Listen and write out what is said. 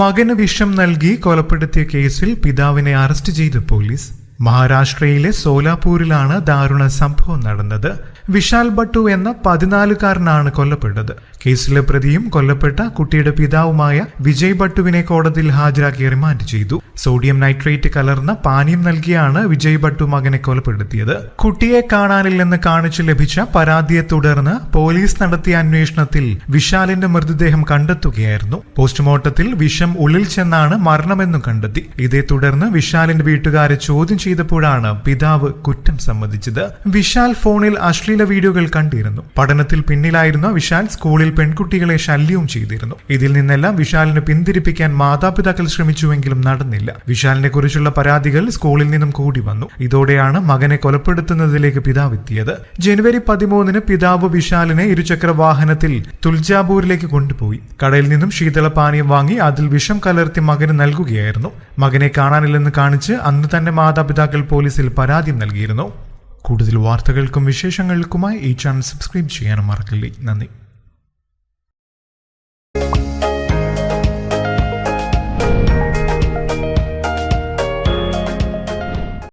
മകന് വിഷം നൽകി കൊലപ്പെടുത്തിയ കേസിൽ പിതാവിനെ അറസ്റ്റ് ചെയ്ത പോലീസ്. മഹാരാഷ്ട്രയിലെ സോലാപൂരിലാണ് ദാരുണ സംഭവം നടന്നത്. വിശാൽ ഭട്ടു എന്ന പതിനാലുകാരനാണ് കൊല്ലപ്പെട്ടത്. കേസിലെ പ്രതിയും കൊല്ലപ്പെട്ട കുട്ടിയുടെ പിതാവുമായ വിജയ് ഭട്ടുവിനെ കോടതിയിൽ ഹാജരാക്കി റിമാൻഡ് ചെയ്തു. സോഡിയം നൈട്രേറ്റ് കലർന്ന പാനീയം നൽകിയാണ് വിജയ് ഭട്ടു മകനെ കൊലപ്പെടുത്തിയത്. കുട്ടിയെ കാണാനില്ലെന്ന് കാണിച്ചു ലഭിച്ച പരാതിയെ തുടർന്ന് പോലീസ് നടത്തിയ അന്വേഷണത്തിൽ വിശാലിന്റെ മൃതദേഹം കണ്ടെത്തുകയായിരുന്നു. പോസ്റ്റ്മോർട്ടത്തിൽ വിഷം ഉള്ളിൽ ചെന്നാണ് മരണമെന്നും കണ്ടെത്തി. ഇതേ തുടർന്ന് വിശാലിന്റെ വീട്ടുകാരെ ചോദ്യം ചെയ്തപ്പോഴാണ് പിതാവ് കുറ്റം സമ്മതിച്ചത്. വിശാൽ ഫോണിൽ അശ്ലീല വീഡിയോകൾ കണ്ടിരുന്നു. പഠനത്തിൽ പിന്നിലായിരുന്ന വിശാൽ സ്കൂളിൽ പെൺകുട്ടികളെ ശല്യവും ചെയ്തിരുന്നു. ഇതിൽ നിന്നെല്ലാം വിശാലിനെ പിന്തിരിപ്പിക്കാൻ മാതാപിതാക്കൾ ശ്രമിച്ചുവെങ്കിലും നടന്നില്ല. വിശാലിനെ കുറിച്ചുള്ള പരാതികൾ സ്കൂളിൽ നിന്നും കൂടി വന്നു. ഇതോടെയാണ് മകനെ കൊലപ്പെടുത്തുന്നതിലേക്ക് പിതാവ് എത്തിയത്. ജനുവരി പതിമൂന്നിന് പിതാവ് വിശാലിനെ ഇരുചക്ര വാഹനത്തിൽ തുൽജാപൂരിലേക്ക് കൊണ്ടുപോയി. കടയിൽ നിന്നും ശീതളപാനീയം വാങ്ങി അതിൽ വിഷം കലർത്തി മകന് നൽകുകയായിരുന്നു. മകനെ കാണാനില്ലെന്ന് കാണിച്ച് അന്ന് തന്നെ മാതാപിതാക്കൾ പോലീസിൽ പരാതി നൽകിയിരുന്നു. കൂടുതൽ വാർത്തകൾക്കും വിശേഷങ്ങൾക്കുമായി ഈ ചാനൽ സബ്സ്ക്രൈബ് ചെയ്യാനും മറക്കില്ലേ. നന്ദി.